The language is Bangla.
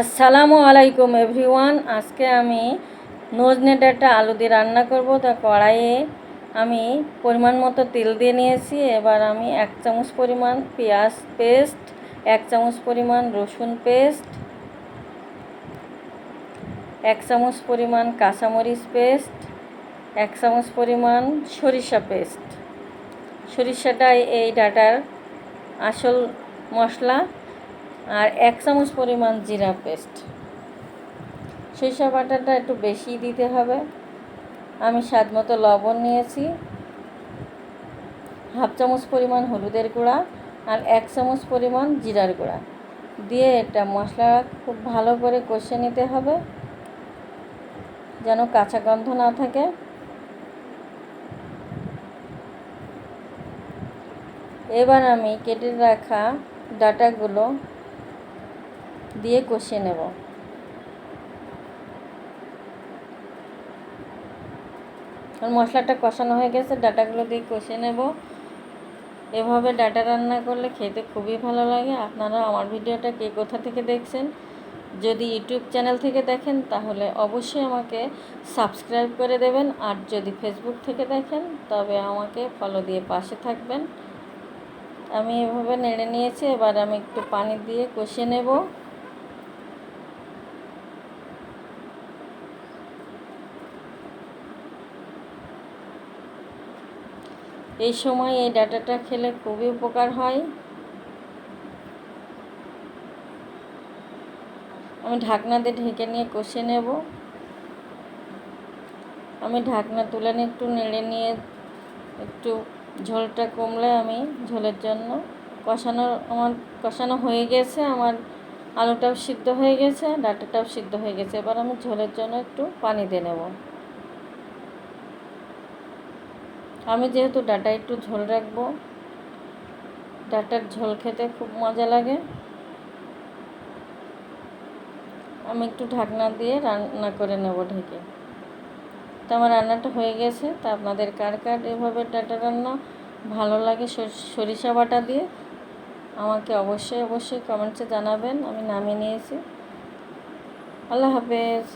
আসসালামু আলাইকুম এভরিওয়ান। আজকে আমি নজনে ডাটা আলু দিয়ে রান্না করব। তা কড়াইয়ে আমি পরিমাণ মতো তেল দিয়ে নিয়েছি। এবার আমি এক চামচ পরিমাণ পেঁয়াজ পেস্ট, এক চামচ পরিমাণ রসুন পেস্ট, এক চামচ পরিমাণ কাঁচামরিচ পেস্ট, এক চামচ পরিমাণ সরিষা পেস্ট। সরিষাটাই এই ডাটার আসল মশলা। আর এক চামচ পরিমাণ জিরা পেস্ট। সরিষা বাটাটা একটু বেশি দিতে হবে। আমি স্বাদ মতো লবণ নিয়েছি। হাফ চামচ পরিমাণ হলুদের গুঁড়া আর এক চামচ পরিমাণ জিরার গুঁড়া। দিয়ে এটা মশলা খুব ভালো করে কষে নিতে হবে। যেন কাঁচা গন্ধ না থাকে। এবার আমি কেটে রাখা ডাটাগুলো দিয়ে কষিয়ে নেব। মশলাটা কষানো হয়ে গেছে, ডাটাগুলো দিয়ে কষিয়ে নেব। এভাবে ডাটা রান্না করলে খেতে খুবই ভালো লাগে। আপনারা আমার ভিডিওটা কে কোথা থেকে দেখছেন, যদি ইউটিউব চ্যানেল থেকে দেখেন, তাহলে অবশ্যই আমাকে সাবস্ক্রাইব করে দেবেন। আর যদি ফেসবুক থেকে দেখেন, তবে আমাকে ফলো দিয়ে পাশে থাকবেন। আমি এভাবে নেড়ে নিয়েছি, এবার আমি একটু পানি দিয়ে কষিয়ে নেব। এই সময় এই ডাটাটা খেলে খুবই উপকার হয়। আমি ঢাকনা দিয়ে ঢেকে নিয়ে কষে নেব। আমি ঢাকনা তুলে নিয়ে একটু নেড়ে নিয়ে একটু ঝোলটা কমলে আমি ঝোলের জন্য কষানো আমার কষানো হয়ে গেছে, আমার আলুটাও সিদ্ধ হয়ে গেছে, ডাটাটাও সিদ্ধ হয়ে গেছে। এবার আমি ঝোলের জন্য একটু পানি দিয়ে নেব। আমি যেহেতু ডাটা একটু ঝোল রাখব, ডাটার ঝোল খেতে খুব মজা লাগে। আমি একটু ঢাকনা দিয়ে রান্না করে নেব ঢেকে। তো আমার রান্নাটা হয়ে গেছে। তা আপনাদের কার কার এভাবে ডাটা রান্না ভালো লাগে সরিষা বাটা দিয়ে, আমাকে অবশ্যই অবশ্যই কমেন্টসে জানাবেন। আমি নামিয়ে নিয়েছি। আল্লাহ হাফেজ।